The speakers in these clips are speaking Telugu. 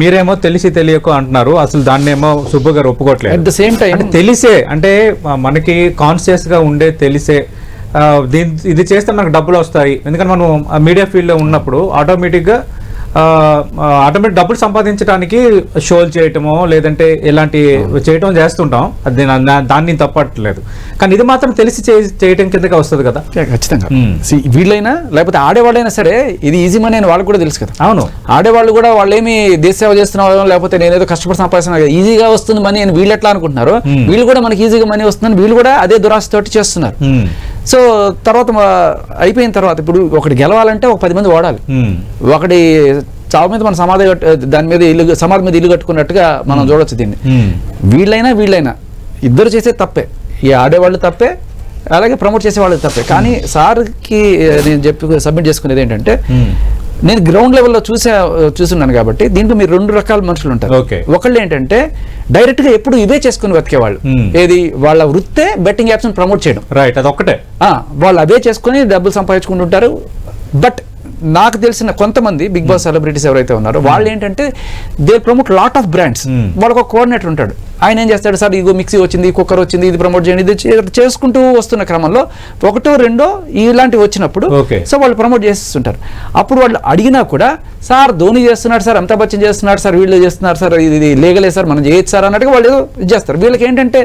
మీరేమో తెలిసి తెలియక అంటున్నారు. అసలు దాన్ని ఏమో సుబ్బు గారు అట్ ఒప్పుకోవట్లేదు ద సేమ్ టైం తెలిసే అంటే మనకి కాన్షియస్గా ఉండే తెలిసే దీని ఇది చేస్తే మనకు డబ్బులు వస్తాయి. ఎందుకంటే మనం మీడియా ఫీల్డ్లో ఉన్నప్పుడు ఆటోమేటిక్గా ఆటోమేటిక్ డబ్బులు సంపాదించడానికి షోలు చేయటమో లేదంటే ఇలాంటి చేయటం చేస్తుంటాం. అది దాన్ని నేను తప్పట్లేదు. కానీ ఇది మాత్రం తెలిసి చేయటం కిందకి వస్తుంది కదా. ఖచ్చితంగా. వీళ్ళైనా లేకపోతే ఆడేవాళ్ళైనా సరే ఇది ఈజీ మనీ అని వాళ్ళకి కూడా తెలుసు కదా. అవును. ఆడేవాళ్ళు కూడా వాళ్ళు ఏమి దేశ సేవ చేస్తున్నారో లేకపోతే నేనేదో కష్టపడి సంపాదిస్తున్నా ఈజీగా వస్తుంది మనీ అని వీళ్ళు ఎట్లా అనుకుంటున్నారు. వీళ్ళు కూడా మనకి ఈజీగా మనీ వస్తుందని వీళ్ళు కూడా అదే దురాశతోటి చేస్తున్నారు. సో తర్వాత అయిపోయిన తర్వాత ఇప్పుడు ఒకటి గెలవాలంటే ఒక పది మంది ఓడాలి. ఒకటి చావు మీద మన సమాధి కట్టు- దాని మీద ఇల్లు సమాధి మీద ఇల్లు కట్టుకున్నట్టుగా మనం చూడొచ్చు దీన్ని. వీళ్ళైనా వీళ్ళైనా ఇద్దరు చేసే తప్పే. ఈ ఆడేవాళ్ళు తప్పే అలాగే ప్రమోట్ చేసే వాళ్ళు తప్పే. కానీ సార్కి నేను చెప్పి సబ్మిట్ చేసుకునేది ఏంటంటే. నేను గ్రౌండ్ లెవెల్లో చూసా చూస్తున్నాను కాబట్టి దీంట్లో మీరు రెండు రకాల మనుషులు ఉంటారు. ఒకళ్ళు ఏంటంటే డైరెక్ట్గా ఎప్పుడు ఇవే చేసుకుని బతికేవాళ్ళు. ఏది? వాళ్ళ వృత్తే బెట్టింగ్ యాప్స్ ప్రమోట్ చేయడం. రైట్ అదొక్కటే. వాళ్ళు అవే చేసుకుని డబ్బులు సంపాదించుకుంటుంటారు. బట్ నాకు తెలిసిన కొంతమంది బిగ్ బాస్ సెలబ్రిటీస్ ఎవరైతే ఉన్నారో వాళ్ళు ఏంటంటే they promote lot of brands. వాళ్ళకు ఒక కోఆర్డినేటర్ ఉంటాడు. ఆయన ఏం చేస్తాడు సార్ ఇగో మిక్సీ వచ్చింది కుక్కర్ వచ్చింది ఇది ప్రమోట్ చేయండి ఇది చేసుకుంటూ వస్తున్న క్రమంలో ఒకటో రెండో ఇలాంటివి వచ్చినప్పుడు. సో వాళ్ళు ప్రమోట్ చేస్తుంటారు. అప్పుడు వాళ్ళు అడిగినా కూడా సార్ ధోని చేస్తున్నాడు సార్ అమితాబ్ బచ్చన్ చేస్తున్నాడు సార్ వీళ్ళు చేస్తున్నారు సార్ ఇది ఇది లీగలే సార్ మనం చేయొచ్చు సార్ అన్నట్టుగా వాళ్ళు చేస్తారు. వీళ్ళకి ఏంటంటే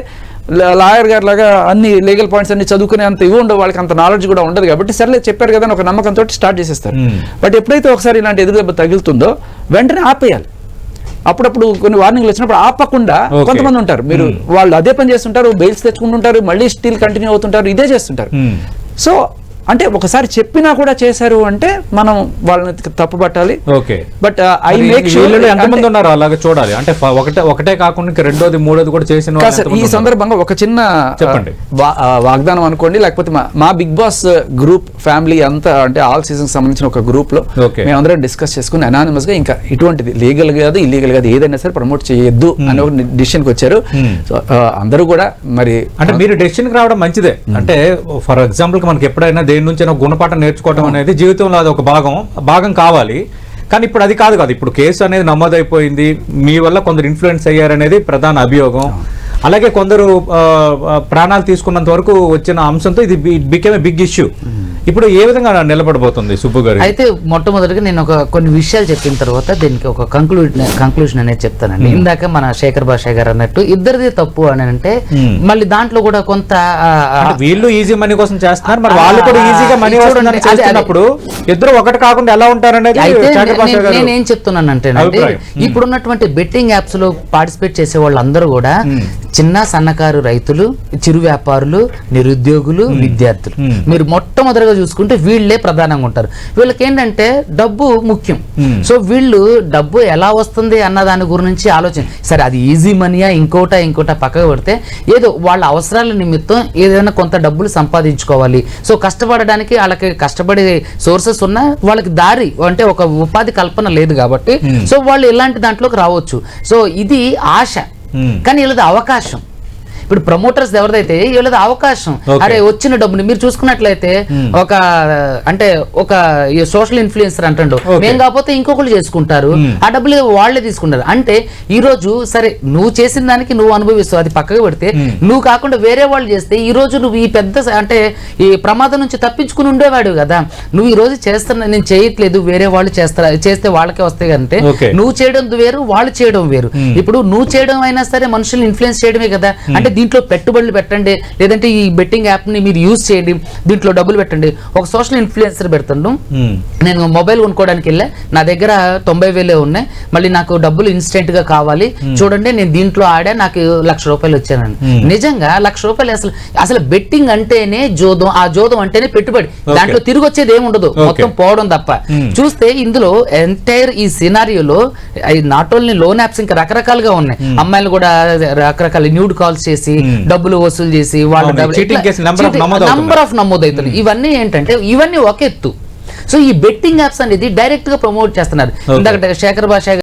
లాయర్ గారు లాగా అన్ని లీగల్ పాయింట్స్ అన్ని చదువుకునే అంత ఇవి ఉండవు వాళ్ళకి అంత నాలెడ్జ్ కూడా ఉండదు కాబట్టి సర్లే చెప్పారు కదా అని ఒక నమ్మకంతో స్టార్ట్ చేసేస్తారు. బట్ ఎప్పుడైతే ఒకసారి ఇలాంటి ఎదురు దెబ్బ తగులుతుందో వెంటనే ఆపేయాలి అప్పుడప్పుడు కొన్ని వార్నింగ్లు వచ్చినప్పుడు ఆపకుండా. కొంతమంది ఉంటారు మీరు వాళ్ళు అదే పని చేస్తుంటారు బెయిల్స్ తెచ్చుకుంటుంటారు మళ్ళీ స్టిల్ కంటిన్యూ అవుతుంటారు ఇదే చేస్తుంటారు. సో అంటే ఒకసారి చెప్పినా కూడా చేశారు అంటే మనం వాళ్ళని తప్పు పట్టాలి ఓకే బట్ ఐ మేక్ వీళ్ళలో ఎంతమంది ఉన్నారు అలాగే చూడాలి అంటే ఒకటే ఒకటే కాకుండా రెండోది మూడోది కూడా చేసిన ఈ? సందర్భంగా ఒక చిన్న చెప్పండి. ఆ, వా- ఆ, వాగ్దానం అనుకోండి లేకపోతే మా- బిగ్ బాస్ గ్రూప్ ఫ్యామిలీ అంతా అంటే ఆల్ సీజన్ సంబంధించిన ఒక గ్రూప్లో. మేమందరం డిస్కస్ చేసుకుని అనానిమస్గా ఇంకా ఇటువంటిది లీగల్ కాదు ఇల్లీగల్ కాదు ఏదైనా సరే ప్రమోట్ చేయొద్దు అని ఒక డిసిషన్కి వచ్చారు Hmm. అందరూ కూడా మరి అంటే మీరు డెసిషన్ రావడం మంచిదే అంటే ఫర్ ఎగ్జాంపుల్ మనకి ఎప్పుడైనా దేని నుంచి గుణపాఠం నేర్చుకోవడం అనేది జీవితంలో అది ఒక భాగం. భాగం కావాలి. కానీ ఇప్పుడు అది కాదు కాదు. ఇప్పుడు కేసు అనేది నమోదైపోయింది. మీ వల్ల కొందరు ఇన్ఫ్లుయెన్స్ అయ్యారనేది ప్రధాన అభియోగం. అలాగే కొందరు ప్రాణాలు తీసుకున్నంత వరకు వచ్చిన అంశంతో ఇది బికెమ్ ఏ బిగ్ ఇష్యూ ఇప్పుడు ఏ విధంగా నిలబడబోతుంది సుబ్బు గారు అయితే మొట్టమొదటిగా నేను ఒక కొన్ని విషయాలు చెప్పిన తర్వాత దీనికి ఒక కంక్లూజన్ కంక్లూజన్ అనేది చెప్తానండి ఇందాక మన శేఖర్ భాష గారు అన్నట్టు ఇద్దరిది తప్పు అని అంటే. మళ్ళీ దాంట్లో కూడా కొంత వీళ్ళు ఈజీ మనీ కోసం చేస్తున్నారు మరి వాళ్ళు కూడా ఈజీగా మనీ. చేస్తున్నప్పుడు ఇద్దరు ఒకటి కాకుండా ఎలా ఉంటారనేది నేను- అభిప్రాయం. ఇప్పుడున్నటువంటి బెట్టింగ్ యాప్స్లో పార్టిసిపేట్ చేసే వాళ్ళందరూ కూడా చిన్న సన్నకారు రైతులు చిరు వ్యాపారులు నిరుద్యోగులు విద్యార్థులు. మీరు మొట్టమొదటిగా చూసుకుంటే వీళ్ళే ప్రధానంగా ఉంటారు. వీళ్ళకి ఏంటంటే డబ్బు ముఖ్యం. సో వీళ్ళు డబ్బు ఎలా వస్తుంది అన్న దాని గురించి ఆలోచన. సరే అది ఈజీ మనీయా ఇంకోట ఇంకోట పక్కకు పెడితే ఏదో వాళ్ళ అవసరాల నిమిత్తం ఏదైనా కొంత డబ్బులు సంపాదించుకోవాలి. సో కష్టపడడానికి వాళ్ళకి కష్టపడే సోర్సెస్ ఉన్నా వాళ్ళకి దారి అంటే ఒక ఉపాధి కల్పన లేదు కాబట్టి. సో వాళ్ళు ఇలాంటి దాంట్లోకి రావచ్చు. సో ఇది ఆశ. కానీ వీళ్ళది అవకాశం. ఇప్పుడు ప్రమోటర్స్ ఎవరిదైతే వీళ్ళది అవకాశం. అరే వచ్చిన డబ్బుని మీరు చూసుకున్నట్లయితే Hmm. ఒక అంటే ఒక సోషల్ ఇన్ఫ్లుయెన్సర్ అంటుండు. మేము కాకపోతే ఇంకొకరు చేసుకుంటారు Hmm. ఆ డబ్బులు వాళ్ళే తీసుకుంటారు అంటే ఈ రోజు సరే నువ్వు చేసిన దానికి నువ్వు అనుభవిస్తావు అది పక్కకు పెడితే Hmm. నువ్వు కాకుండా వేరే వాళ్ళు చేస్తే ఈ రోజు నువ్వు ఈ పెద్ద అంటే ఈ ప్రమాదం నుంచి తప్పించుకుని ఉండేవాడు కదా నువ్వు ఈ రోజు చేస్తున్నా నేను చేయట్లేదు వేరే వాళ్ళు చేస్తారా చేస్తే వాళ్ళకే వస్తాయి అంటే Okay. నువ్వు చేయడం వేరు వాళ్ళు చేయడం వేరు. ఇప్పుడు నువ్వు చేయడం అయినా సరే మనుషుల్ని ఇన్ఫ్లుయెన్స్ చేయడమే కదా అంటే దీంట్లో పెట్టుబడులు పెట్టండి లేదంటే ఈ బెట్టింగ్ యాప్ని మీరు యూజ్ చేయండి దీంట్లో డబ్బులు పెట్టండి. ఒక సోషల్ ఇన్ఫ్లుయెన్సర్ పెడుతుండు. నేను మొబైల్ కొనుక్కోవడానికి వెళ్ళా. నా దగ్గర తొంభై వేలే ఉన్నాయి. మళ్ళీ నాకు డబ్బులు ఇన్స్టెంట్గా కావాలి చూడండి నేను దీంట్లో ఆడా నాకు లక్ష రూపాయలు వచ్చానండి. నిజంగా లక్ష రూపాయలు అసలు అసలు బెట్టింగ్ అంటేనే జోదం ఆ జోదం అంటేనే పెట్టుబడి. దాంట్లో తిరిగి వచ్చేది ఏమి ఉండదు. Okay. మొత్తం పోవడం తప్ప. చూస్తే ఇందులో ఎంటైర్ ఈ సినారియోలో నాట్ ఓన్లీ లోన్ యాప్స్ ఇంకా రకరకాలుగా ఉన్నాయి. అమ్మాయిలు కూడా రకరకాల న్యూడ్ కాల్స్ చేసి Hmm. డబ్బులు వసూలు చేసి వాళ్ళ. నంబర్ ఆఫ్ నమోదవుతున్నాయి ఇవన్నీ ఏంటంటే ఇవన్నీ ఒక ఎత్తు సో ఈ బెట్టింగ్ యాప్స్ అనేది డైరెక్ట్గా ప్రమోట్ చేస్తున్నారు. ఇందాక శేఖర్ భాష